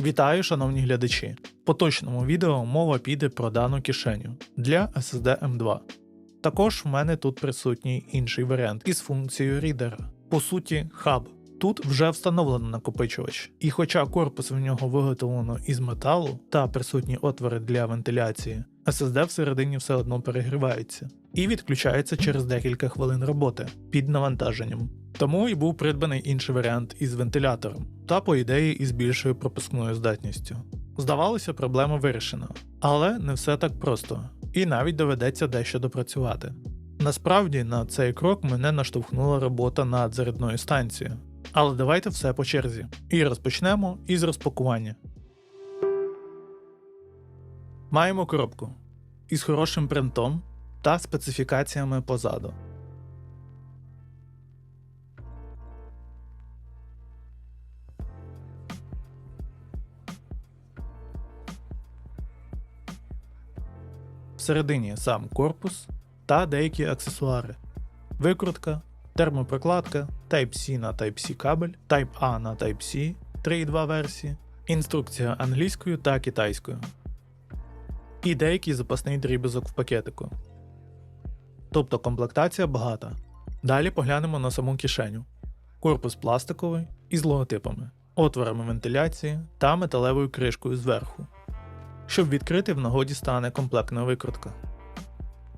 Вітаю, шановні глядачі! В поточному відео мова піде про дану кишеню для SSD M2. Також в мене тут присутній інший варіант із функцією рідера. По суті, хаб. Тут вже встановлено накопичувач, і хоча корпус в нього виготовлено із металу та присутні отвори для вентиляції, SSD всередині все одно перегрівається і відключається через декілька хвилин роботи під навантаженням. Тому і був придбаний інший варіант із вентилятором, та, по ідеї, із більшою пропускною здатністю. Здавалося, проблема вирішена, але не все так просто, і навіть доведеться дещо допрацювати. Насправді на цей крок мене наштовхнула робота над зарядною станцією. Але давайте все по черзі. І розпочнемо із розпакування. Маємо коробку із хорошим принтом та специфікаціями позаду. Всередині сам корпус та деякі аксесуари, викрутка, термопрокладка, Type-C на Type-C кабель, Type-A на Type-C 3.2 версії, інструкція англійською та китайською. І деякий запасний дріб'язок в пакетику. Тобто комплектація багата. Далі поглянемо на саму кишеню. Корпус пластиковий із логотипами, отворами вентиляції та металевою кришкою зверху. Щоб відкрити, в нагоді стане комплектна викрутка.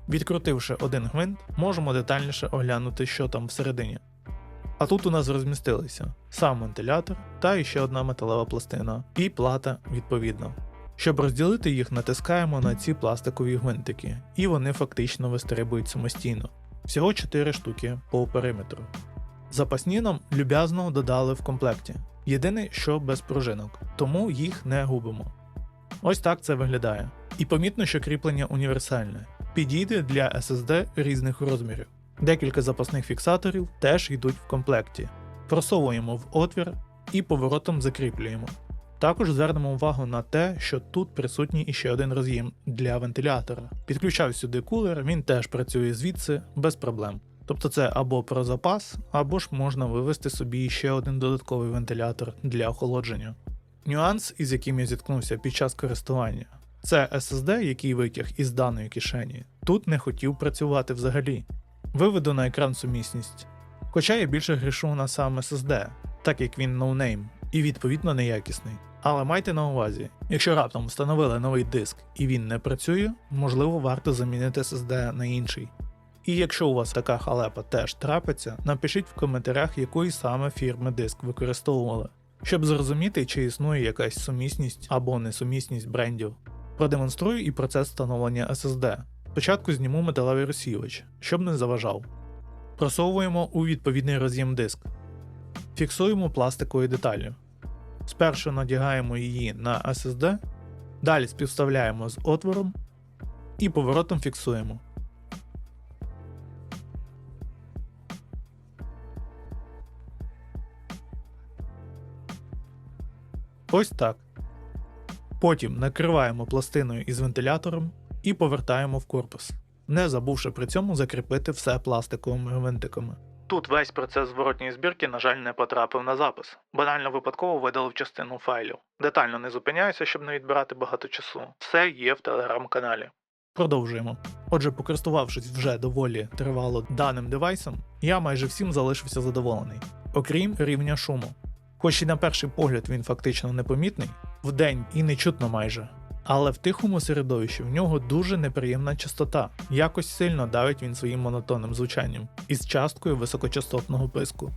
Відкрутивши один гвинт, можемо детальніше оглянути, що там всередині. А тут у нас розмістилися сам вентилятор та іще одна металева пластина, і плата відповідно. Щоб розділити їх, натискаємо на ці пластикові гвинтики, і вони фактично вистрибують самостійно. Всього 4 штуки по периметру. Запасні нам люб'язно додали в комплекті. Єдине, що без пружинок, тому їх не губимо. Ось так це виглядає. І помітно, що кріплення універсальне, підійде для SSD різних розмірів. Декілька запасних фіксаторів теж йдуть в комплекті. Просовуємо в отвір і поворотом закріплюємо. Також звернемо увагу на те, що тут присутній іще один роз'єм для вентилятора. Підключав сюди кулер, він теж працює звідси без проблем. Тобто це або про запас, або ж можна вивести собі ще один додатковий вентилятор для охолодження. Нюанс, із яким я зіткнувся під час користування, це SSD, який витяг із даної кишені, тут не хотів працювати взагалі. Виведу на екран сумісність. Хоча я більше грішу на сам SSD, так як він ноунейм і відповідно неякісний. Але майте на увазі, якщо раптом встановили новий диск і він не працює, можливо варто замінити SSD на інший. І якщо у вас така халепа теж трапиться, напишіть в коментарях, якої саме фірми диск використовували, щоб зрозуміти, чи існує якась сумісність або несумісність брендів. Продемонструю і процес встановлення SSD. Спочатку зніму металевий розсіювач, щоб не заважав. Просовуємо у відповідний роз'єм диск. Фіксуємо пластиковою деталлю. Спершу надягаємо її на SSD, далі співставляємо з отвором і поворотом фіксуємо. Ось так. Потім накриваємо пластиною із вентилятором і повертаємо в корпус, не забувши при цьому закріпити все пластиковими гвинтиками. Тут весь процес зворотньої збірки, на жаль, не потрапив на запис. Банально випадково видалив частину файлів. Детально не зупиняюся, щоб не відбирати багато часу. Все є в телеграм-каналі. Продовжуємо. Отже, покористувавшись вже доволі тривало даним девайсом, я майже всім залишився задоволений, окрім рівня шуму. Хоч і на перший погляд він фактично непомітний, вдень і не чутно майже. Але в тихому середовищі в нього дуже неприємна частота, якось сильно давить він своїм монотонним звучанням із часткою високочастотного писку.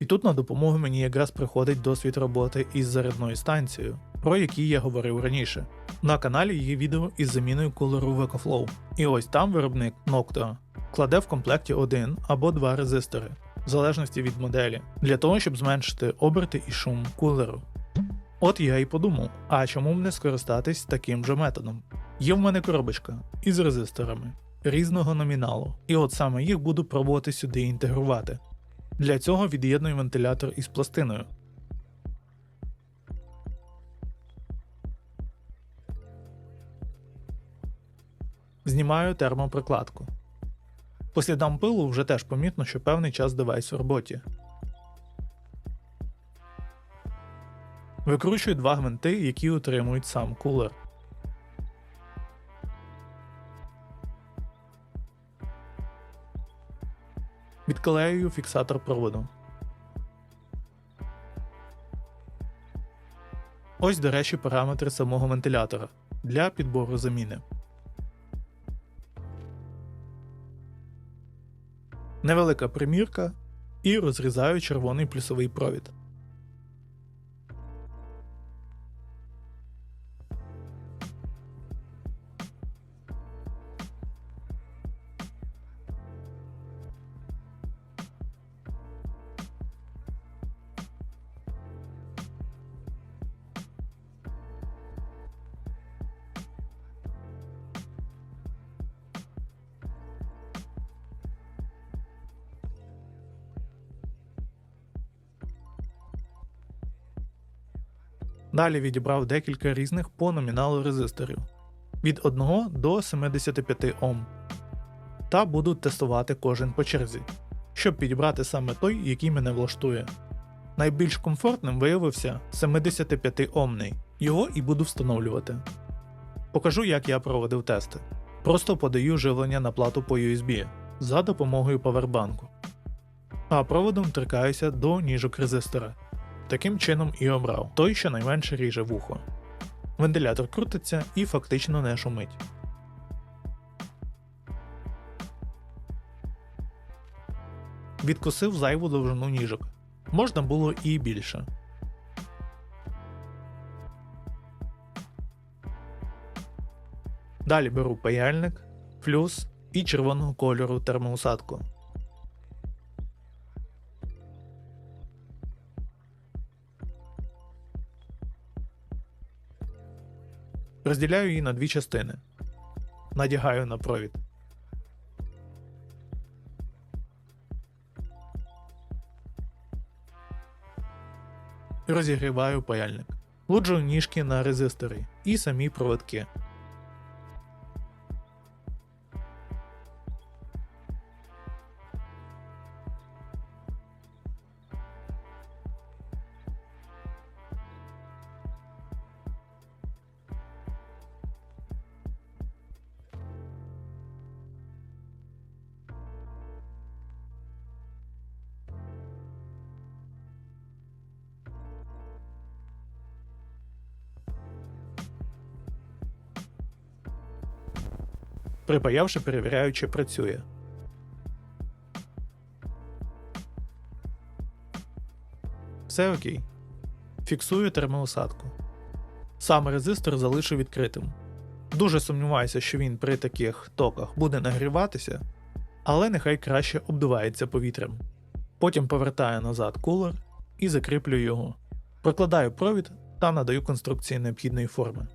І тут на допомогу мені якраз приходить досвід роботи із зарядною станцією, про якій я говорив раніше. На каналі є відео із заміною кулеру в. І ось там виробник Noctua кладе в комплекті один або два резистори, в залежності від моделі, для того, щоб зменшити оберти і шум кулеру. От я і подумав, а чому б не скористатись таким же методом? Є в мене коробочка із резисторами різного номіналу, і от саме їх буду пробувати сюди інтегрувати. Для цього від'єдную вентилятор із пластиною. Знімаю термопрокладку. По слідам пилу вже теж помітно, що певний час девайс в роботі. Викручую два гвинти, які утримують сам кулер. Відклеюю фіксатор проводу. Ось, до речі, параметри самого вентилятора для підбору заміни. Невелика примірка і розрізаю червоний плюсовий провід. Далі відібрав декілька різних по номіналу резисторів від 1 до 75 Ом. Та буду тестувати кожен по черзі, щоб підібрати саме той, який мене влаштує. Найбільш комфортним виявився 75 омний, його і буду встановлювати. Покажу, як я проводив тести. Просто подаю живлення на плату по USB за допомогою павербанку. А проводом торкаюся до ніжок резистора. Таким чином і обрав той, що найменше ріже вухо. Вентилятор крутиться і фактично не шумить. Відкусив зайву довжину ніжок. Можна було і більше. Далі беру паяльник, флюс і червоного кольору термоусадку. Розділяю її на дві частини. Надягаю на провід. Розігріваю паяльник. Луджую ніжки на резистори і самі проводки. Припаявши, перевіряю, чи працює. Все окей. Фіксую термоусадку. Сам резистор залишу відкритим. Дуже сумніваюся, що він при таких токах буде нагріватися, але нехай краще обдувається повітрям. Потім повертаю назад кулер і закріплю його. Прокладаю провід та надаю конструкції необхідної форми.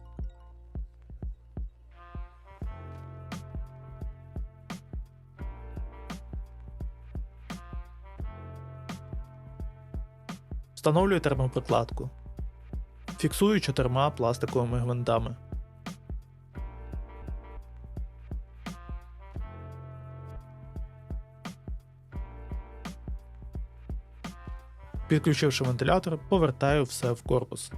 Встановлюю термоприкладку. Фіксую чотирма пластиковими гвинтами. Підключивши вентилятор, повертаю все в корпус.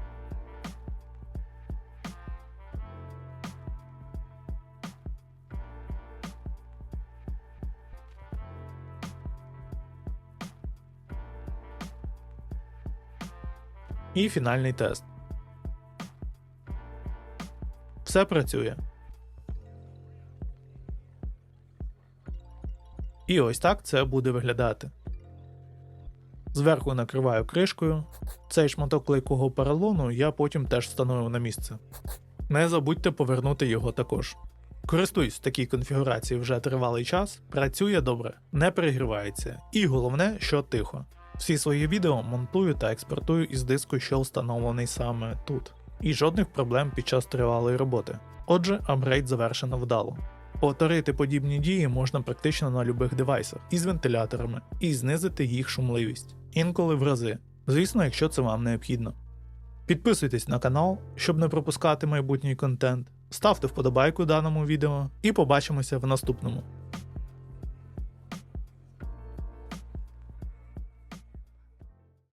І фінальний тест. Все працює. І ось так це буде виглядати. Зверху накриваю кришкою. Цей шматок клейкого поролону я потім теж встановив на місце. Не забудьте повернути його також. Користуюсь в такій конфігурації вже тривалий час, працює добре, не перегрівається, і головне, що тихо. Всі свої відео монтую та експортую із диску, що встановлений саме тут, і жодних проблем під час тривалої роботи. Отже, апгрейд завершено вдало. Повторити подібні дії можна практично на любих девайсах із вентиляторами і знизити їх шумливість, інколи в рази, звісно, якщо це вам необхідно. Підписуйтесь на канал, щоб не пропускати майбутній контент, ставте вподобайку даному відео і побачимося в наступному.